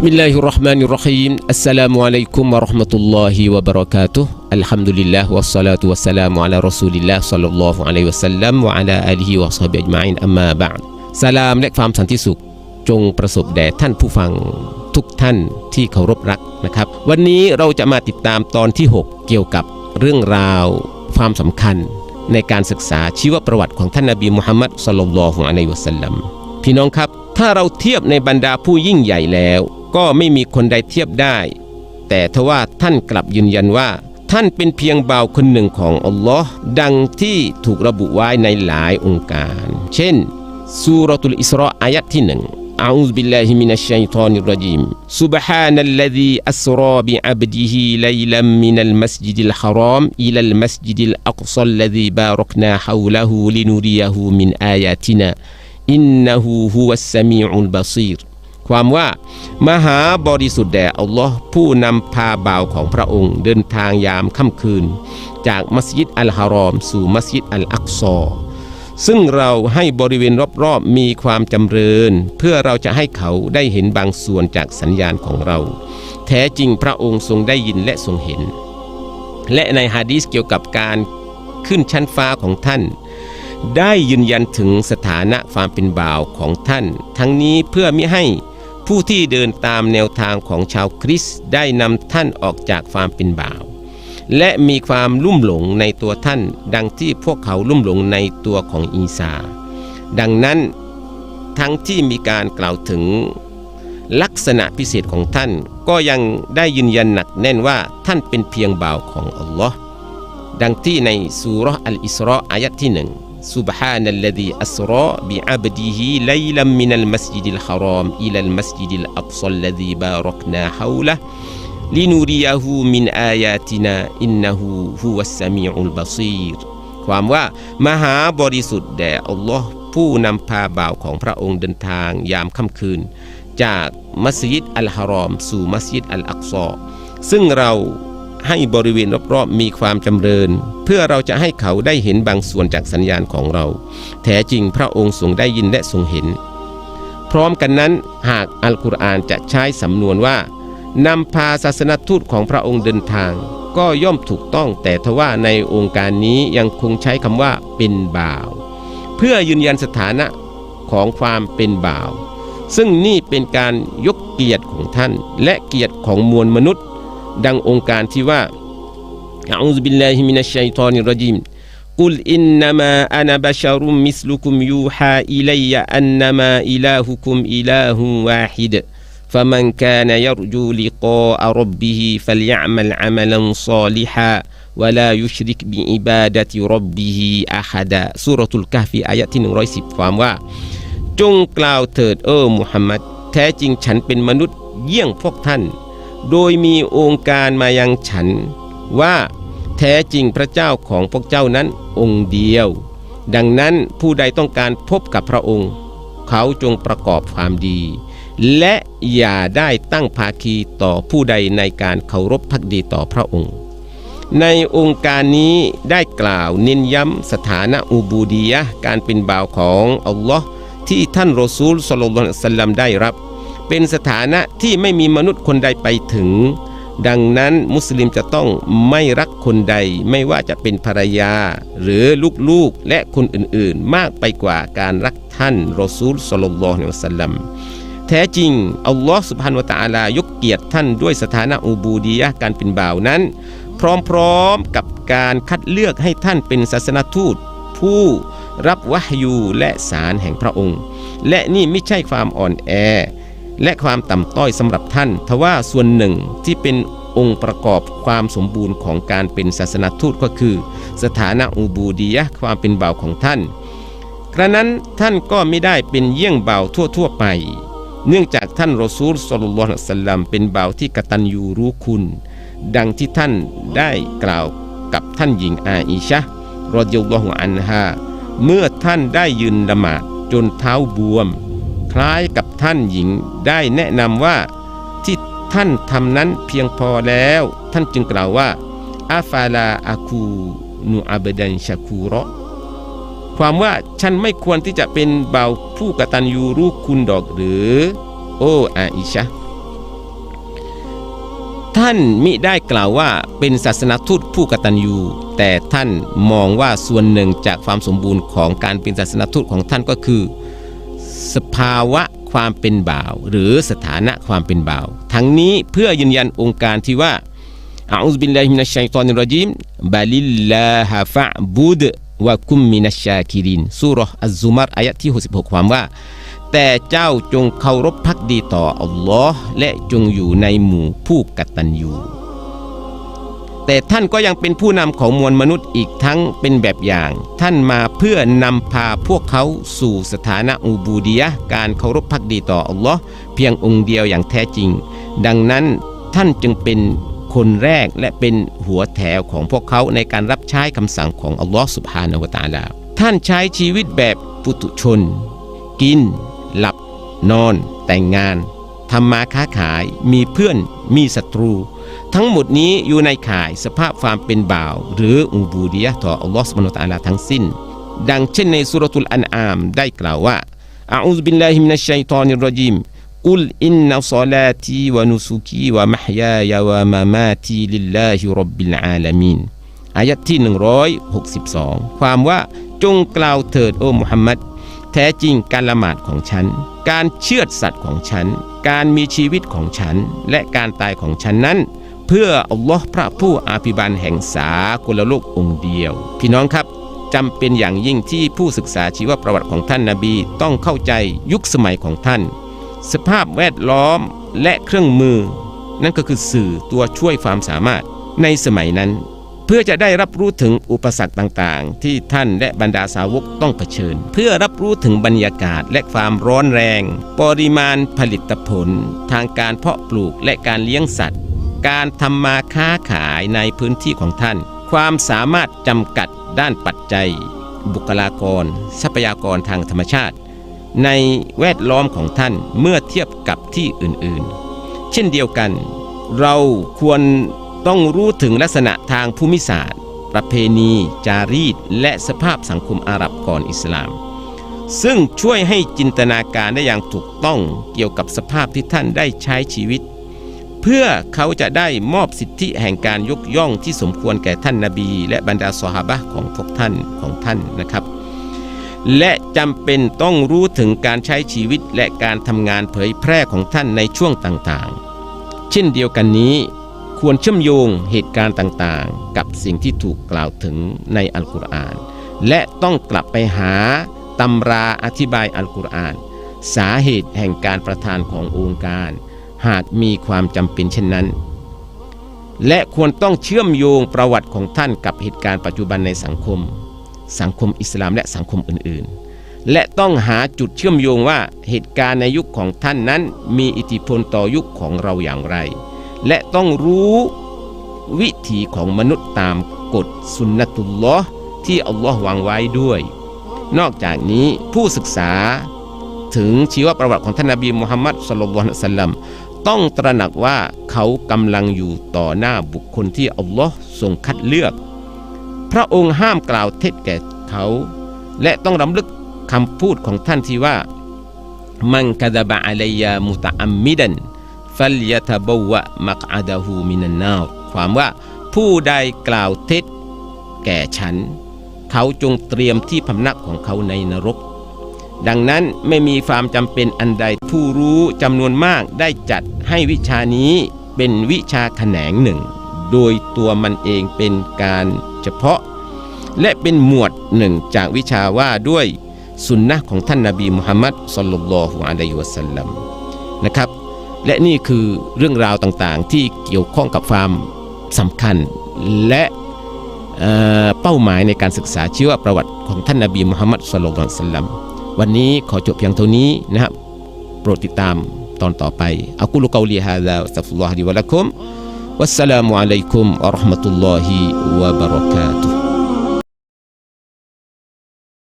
بسم الله الرحمن الرحيم السلام عليكم ورحمة الله وبركاته الحمد لله والصلاة والسلام على رسول الله صلى الله عليه وسلم وعلى آله وصحبه أجمعين أما بعد สลามและความสันติสุข จงประสบแด่ท่านผู้ฟังทุกท่านที่เคารพรักนะครับ วันนี้เราจะมาติดตามตอนที่ 6 เกี่ยวกับเรื่องราวความสำคัญ ในการศึกษาชีวประวัติของท่านนบีมุฮัมมัดสลลัลลอฮุอะลัยฮิวะสัลลัมพี่น้องครับ ถ้าเราเทียบในบรรดาผู้ยิ่งใหญ่แล้ว ก็ไม่มีคนใดเทียบได้ แต่ทว่าท่านกลับยืนยันว่า ท่านเป็นเพียงบ่าวคนหนึ่งของอัลลอฮ์ดังที่ถูกระบุไว้ในหลายองค์การ เช่น ซูรตุลอิสราอายะที่หนึ่ง أعوذ بالله من الشيطان الرجيم سبحان الذي أسرى بعبده ليلا من المسجد الحرام إلى المسجد الأقصى الذي باركنا حوله لنريه من آياتنا إنه هو السميع البصير ความว่า มหาบริสุทธิ์แด่อัลลอฮ์ผู้นำพาบ่าวของพระองค์ เดินทางยามค่ำคืน จากมัสยิดอัลฮารอม สู่มัสยิดอัลอักซอซึ่งเราให้บริเวณรอบๆมีความจำเริญ เพื่อเราจะให้เขาได้เห็นบางส่วนจากสัญญาณของเรา แท้จริงพระองค์ทรงได้ยินและทรงเห็น และในฮะดีษเกี่ยวกับการขึ้นชั้นฟ้าของท่าน ได้ยืนยันถึงสถานะความเป็นบ่าวของท่าน ทั้งนี้เพื่อมิให้ ผู้ที่เดินตามแนวทางของชาวคริสต์ได้นำท่านออกจากความเป็นบ่าว และมีความลุ่มหลงในตัวท่านดังที่พวกเขาลุ่มหลงในตัวของอีสา ดังนั้นทั้งที่มีการกล่าวถึงลักษณะพิเศษของท่าน ก็ยังได้ยืนยันหนักแน่นว่าท่านเป็นเพียงบ่าวของอัลลอฮ์ดังที่ในสุรอัลอิสราอายะที่หนึ่ง سبحان الذي أسرى بعبده ليلا من المسجد الحرام إلى المسجد الأقصى الذي باركنا حوله لنريه من آياتنا إنه هو السميع البصير ความว่ามหาบริสุทธิ์แด่อัลลอฮ์ผู้นำพาบ่าวของพระองค์เดินทางยามค่ำคืน จากมัสยิดอัลฮารอม สู่มัสยิดอัลอักซอ ซึ่งเรา ให้บริเวณรอบๆมีความจำเริญ เพื่อเราจะให้เขาได้เห็นบางส่วนจากสัญญาณของเรา แท้จริงพระองค์ทรงได้ยินและทรงเห็น พร้อมกันนั้นหากอัลกุรอานจะใช้สำนวนว่านำพาศาสนทูตของพระองค์เดินทาง ก็ย่อมถูกต้องแต่ทว่าในองค์การนี้ยังคงใช้คำว่าเป็นบ่าว เพื่อยืนยันสถานะของความเป็นบ่าว ซึ่งนี่เป็นการยกเกียรติของท่าน และเกียรติของมวลมนุษย์ ดังองค์การที่ว่าอะอูซบิลลาฮิมินัชชัยฏอนิรรจีม قل إنما أنا بشر مثلكم يوحى إلي أنما إلهكم إله واحد فمن كان يرجو لقاء ربه فليعمل عملا صالحا ولا يشرك بعبادة ربه أحدا สุร ة ุลกะฮฟีอายะที่110ความว่า จงกล่าวเถิดเออมุฮัมมัด แท้จริงฉันเป็นมนุษย์เยี่ยงพวกท่าน โดยมีองค์การมายังฉัน ว่าแท้จริงพระเจ้าของพวกเจ้านั้นองค์เดียว ดังนั้นผู้ใดต้องการพบกับพระองค์ เขาจงประกอบความดี และอย่าได้ตั้งภาคีต่อผู้ใดในการเคารพพักดีต่อพระองค์ ในองค์การนี้ได้กล่าวเน้นย้ำสถานะอูบูดียะการเป็นบ่าวของอัลลอฮ์ที่ท่านรอซูลสลลัลลอฮุอะลัยฮิวะสัลลัมได้รับ เป็นสถานะที่ไม่มีมนุษย์คนใดไปถึง ดังนั้นมุสลิมจะต้องไม่รักคนใดไม่ว่าจะเป็นภรรยา หรือลูกๆและคนอื่นๆ มากไปกว่าการรักท่านรอซูลสลลลลอฮุอะลัยฮิวะสัลลัมแท้จริง อัลลอฮ์สุบฮานวะตาลายกเกียรติท่านด้วยสถานะอูบูดียะการเป็นบ่าวนั้น พร้อมๆกับการคัดเลือกให้ท่านเป็นศาสนทูต ผู้รับวะฮยูและสารแห่งพระองค์ และนี่ไม่ใช่ความอ่อนแอ และความต่ำต้อยสำหรับท่าน ทว่าส่วนหนึ่งที่เป็นองค์ประกอบความสมบูรณ์ของการเป็นศาสนทูตก็คือ สถานะอูบูดียะความเป็นบ่าวของท่าน กระนั้นท่านก็ไม่ได้เป็นเยี่ยงบ่าวทั่วๆไป เนื่องจากท่านรอซูลสุลลัลละสัลลัมเป็นบ่าวที่กตัญญูรู้คุณ ดังที่ท่านได้กล่าวกับท่านหญิงอาอิชะรอดิยัลลอฮุอันฮาเมื่อท่านได้ยืนละหมาดจนเท้าบวม คล้ายกับ ท่านหญิงได้แนะนำว่า ที่ท่านทำนั้นเพียงพอแล้ว ท่านจึงกล่าวว่าอาฟาลาอาคูนูอาบดันชาคูระความว่าฉันไม่ควรที่จะเป็นเบาผู้กตัญญูรู้คุณดอกหรือ โอ้อาอิชะท่านมิได้กล่าวว่าเป็นศาสนทูตผู้กตัญญู แต่ท่านมองว่าส่วนหนึ่งจากความสมบูรณ์ของการเป็นศาสนทูตของท่านก็คือ สภาวะ ความเป็นบ่าว หรือสถานะความเป็นบ่าว ทั้งนี้เพื่อยืนยันองค์การที่ว่าอาอุบิลลาฮิมินัชชัยตอนิรจิมบาลิลลาฮะฟะบุดวะกุมมินัชชาคิรินสุรห์อัซซุมารอายะที่ 66 ความว่า แต่เจ้าจงเคารพพักดีต่ออัลลอฮ์และจงอยู่ในหมู่ผู้กตัญญู แต่ท่านก็ยังเป็นผู้นำของมวลมนุษย์อีกทั้งเป็นแบบอย่าง ท่านมาเพื่อนำพาพวกเขาสู่สถานะอูบูดียะการเคารพพักดีต่ออัลลอฮ์เพียงองค์เดียวอย่างแท้จริง ดังนั้นท่านจึงเป็นคนแรกและเป็นหัวแถวของพวกเขาในการรับใช้คำสั่งของอัลลอฮ์สุบฮานาวตาลา ท่านใช้ชีวิตแบบปุถุชน กิน หลับ นอน แต่งงานทำมาค้าขายมีเพื่อน มีศัตรู ทั้งหมดนี้อยู่ในข่ายสภาพความเป็นบ่าว หรืออูบูดียะต่ออัลลอฮ์สุบานะฮูวะตะอาลาทั้งสิ้น ดังเช่นในสุรทูลอันอามได้กล่าวว่าอาอูซบิลลาฮิมินัชชัยฏอนิรรจีมกุลอินนัศลาตีวะนุสุกีวะมะฮยายาวะมามาตีลิลลาฮิร็อบบิลอาลามีนอายะที่ 162 ความว่าจงกล่าวเถิดโอ้มุฮัมมัด แท้จริงการละหมาดของฉัน การเชือดสัตว์ของฉัน การมีชีวิตของฉัน และการตายของฉันนั้น เพื่ออัลลอฮ์พระผู้อาภิบาลแห่งสากลโลกองค์เดียว พี่น้องครับจำเป็นอย่างยิ่งที่ผู้ศึกษาชีวประวัติของท่านนาบีต้องเข้าใจยุคสมัยของท่าน สภาพแวดล้อมและเครื่องมือ นั่นก็คือสื่อตัวช่วยความสามารถในสมัยนั้น เพื่อจะได้รับรู้ถึงอุปสรรคต่างๆ ที่ท่านและบรรดาสาวกต้องเผชิญ เพื่อรับรู้ถึงบรรยากาศและความร้อนแรง ปริมาณผลิตผล ทางการเพาะปลูกและการเลี้ยงสัตว์ การทำมาค้าขายในพื้นที่ของท่าน ความสามารถจำกัดด้านปัจจัย บุคลากร ทรัพยากรทางธรรมชาติ ในแวดล้อมของท่านเมื่อเทียบกับที่อื่นๆ เช่นเดียวกัน เราควร ต้องรู้ถึงลักษณะทางภูมิศาสตร์ ประเพณี จารีต และสภาพสังคมอาหรับก่อนอิสลาม ซึ่งช่วยให้จินตนาการได้อย่างถูกต้องเกี่ยวกับสภาพที่ท่านได้ใช้ชีวิต เพื่อเขาจะได้มอบสิทธิแห่งการยกย่องที่สมควรแก่ท่านนาบี และบรรดาสหาบะของพวกท่านของท่านนะครับและจำเป็นต้องรู้ถึงการใช้ชีวิตและการทำงานเผยแพร่ของท่านในช่วงต่างๆ เช่นเดียวกันนี้ ควรเชื่อมโยงเหตุการณ์ต่างๆ กับสิ่งที่ถูกกล่าวถึงในอัลกุรอาน และต้องกลับไปหาตำราอธิบายอัลกุรอาน สาเหตุแห่งการประทานขององค์การ หากมีความจำเป็นเช่นนั้น และควรต้องเชื่อมโยงประวัติของท่านกับเหตุการณ์ปัจจุบันในสังคม สังคมอิสลามและสังคมอื่นๆและต้องหาจุดเชื่อมโยงว่าเหตุการณ์ในยุคของท่านนั้นมีอิทธิพลต่อยุคของเราอย่างไร และต้องรู้วิถีของมนุษย์ตามกฎสุนนะตุลลอฮ์ที่อัลลอฮ์วางไว้ด้วย นอกจากนี้ผู้ศึกษาถึงชีวประวัติของท่านนบีมุฮัมมัดสุลลัลลอฮุอะลัยฮิวะสัลลัมต้องตระหนักว่าเขากำลังอยู่ต่อหน้าบุคคลที่อัลลอฮ์ทรงคัดเลือก พระองค์ห้ามกล่าวเท็จแก่เขา และต้องรำลึกคำพูดของท่านที่ว่า มันกะดะบะอะลัยยามุตะอัมมิดัน ฟัลยะตะบวะมักอะดะฮูมินันนาความว่าผู้ใดกล่าวเท็จแก่ฉัน เขาจงเตรียมที่พำนักของเขาในนรก ดังนั้นไม่มีความจำเป็นอันใดผู้รู้จำนวนมากได้จัดให้วิชานี้เป็นวิชาแขนงหนึ่ง โดยตัวมันเองเป็นการเฉพาะ และเป็นหมวดหนึ่งจากวิชาว่าด้วยสุนนะของท่านนาบีมุฮัมมัดสลลัลลอฮุอะลัยฮิวะสัลลัมนะครับ และนี่คือเรื่องราวต่างๆ ที่เกี่ยวข้องกับความสำคัญ และเเป้าหมายในการศึกษาชีวประวัติของท่านนาบีมุฮัมมัดสลลัลลอฮุอะลัยฮิวะสัลลัมวันนี้ขอจบเพียงเท่านี้นะครับ โปรดติดตามตอนต่อไปอักุลกอลีฮาซาอัสตัฆฟิรุลลอฮะลิวะละกุมวัสสลามุอะลัยกุมวะเราะห์มะตุลลอฮิวะบะเราะกาตุฮ์